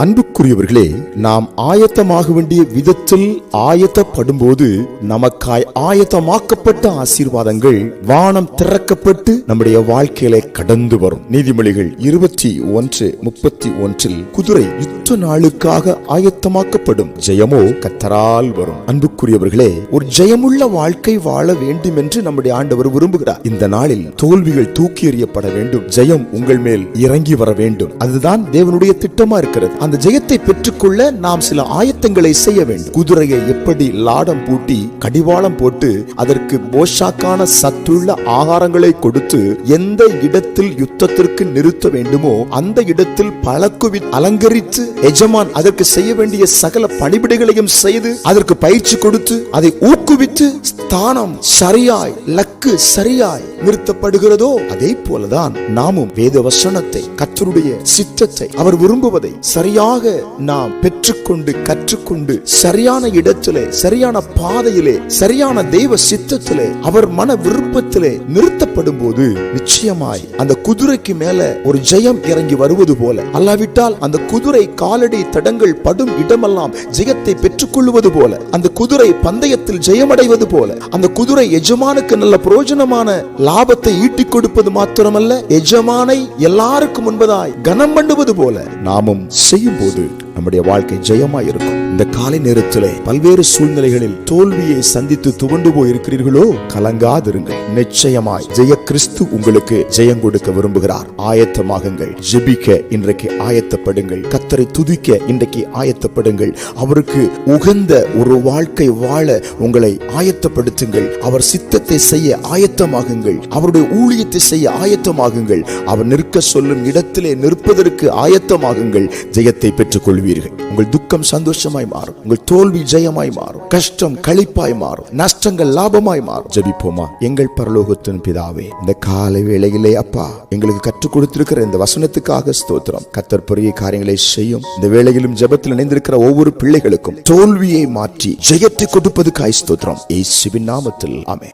அன்புக்குரியவர்களே நாம் ஆயத்தமாக வேண்டிய விதத்தில் ஆயத்தப்படும் போது நமக்காய் ஆயத்தமாக்கப்பட்ட ஆசீர்வாதங்கள் வானம் திறக்கப்பட்டு நம்முடைய வாழ்க்கையில கடந்து வரும். நீதிமொழிகள் இருபத்தி ஒன்று முப்பத்தி ஒன்றில் குதிரை யுத்த நாளுக்காக ஆயத்தமாக்கப்படும் ஜெயமோ கத்தரால் வரும். அன்புக்குரியவர்களே ஒரு ஜெயமுள்ள வாழ்க்கை வாழ வேண்டும் என்று நம்முடைய ஆண்டவர் விரும்புகிறார். இந்த நாளில் தோல்விகள் தூக்கி எறியப்பட வேண்டும். ஜெயம் உங்கள் மேல் இறங்கி வர வேண்டும். அதுதான் தேவனுடைய திட்டமா இருக்கிறது. அந்த ஜெயத்தை பெற்றுக்கொள்ள நாம் சில ஆயத்தங்களை செய்ய வேண்டும். குதிரையை எப்படி லாடம் பூட்டி கடிவாளம் போட்டு அதற்கு போஷாக்கான சத்துள்ள ஆகாரங்களை கொடுத்து எந்த இடத்தில் யுத்தத்திற்கு நிறுத்த வேண்டுமோ அந்த இடத்தில் பழக்குவி அலங்கரித்து எஜமான் அதற்கு செய்ய வேண்டிய சகல பணிபிடைகளையும் செய்து அதற்கு பயிற்சி கொடுத்து அதை ஊக்குவித்து ஸ்தானம் சரியாய் லக்கு சரியாய் நிறுத்தப்படுகிறதோ அதே போலதான் நாமும் வேத வசனத்தை கத்தருடைய சித்தத்தை அவர் விரும்புவதை சரியாக நாம் பெற்றுக்கொண்டு கற்றுக்கொண்டு சரியான இடத்திலே சரியான பாதையிலே சரியான தெய்வ சித்தத்திலே அவர் மன விருப்பத்திலே நிறுத்த நிறுத்தப்படும் போது நிச்சயமாய் அந்த குதிரைக்கு மேல ஒரு ஜெயம் இறங்கி வருவது போல. அல்லாவிட்டால் அந்த குதிரை காலடி தடங்கள் படும் இடமெல்லாம் ஜெயத்தை பெற்றுக்கொள்வது போல. அந்த குதிரை பந்தயத்தில் ஜெயமடைவது போல. அந்த குதிரை எஜமானுக்கு நல்ல பிரயோஜனமான லாபத்தை ஈட்டிக் கொடுப்பது மாத்திரமல்ல எஜமானை எல்லாருக்கும் முன்பதாய் கனம் பண்ணுவது போல. நாமும் செய்யும் போது நம்முடைய வாழ்க்கை ஜெயமாய் இருக்கும். இந்த காலை நேரத்திலே பல்வேறு சூழ்நிலைகளில் தோல்வியை சந்தித்து துவண்டு போய் இருக்கிறீர்களோ கலங்காதிருங்கள். நிச்சயமாய் ஜெய கிறிஸ்து உங்களுக்கு ஜெயம் கொடுக்க விரும்புகிறார். ஆயத்தமாகுங்கள். ஜெபிக்க இன்றைக்கு ஆயத்தப்படுங்கள். கத்தரை துதிக்க இன்றைக்கு ஆயத்தப்படுங்கள். அவருக்கு உகந்த ஒரு வாழ்க்கை வாழ உங்களை ஆயத்தப்படுத்துங்கள். அவர் சித்தத்தை செய்ய ஆயத்தமாகுங்கள். அவருடைய ஊழியத்தை செய்ய ஆயத்தமாகுங்கள். அவர் நிற்க சொல்லும் இடத்திலே நிற்பதற்கு ஆயத்தமாகுங்கள். ஜெயத்தை பெற்றுக் கொள்வீர்கள் உங்கள் துக்கம் சந்தோஷமாய் மாறும். உங்கள் தோல்வி ஜெயமாய் மாறும். கஷ்டம் கழிப்பாய் மாறும். நஷ்டங்கள் லாபமாய் மாறும். ஜெபிப்போமா? எங்கள் பரலோகத்தின் பிதாவே இந்த காலை வேளையிலே அப்பா எங்களுக்கு கற்றுக் கொடுத்திருக்கிற இந்த வசனத்துக்காக ஸ்தோத்திரம். கத்தர் பெரிய காரியங்களை செய்யும். இந்த வேளையிலும் ஜெபத்தில் இணைந்திருக்கிற ஒவ்வொரு பிள்ளைகளுக்கும் தோல்வியை மாற்றி ஜெயத்தை கொடுப்பதுக்காய் ஸ்தோத்திரம். இயேசுவின் நாமத்தில். ஆமே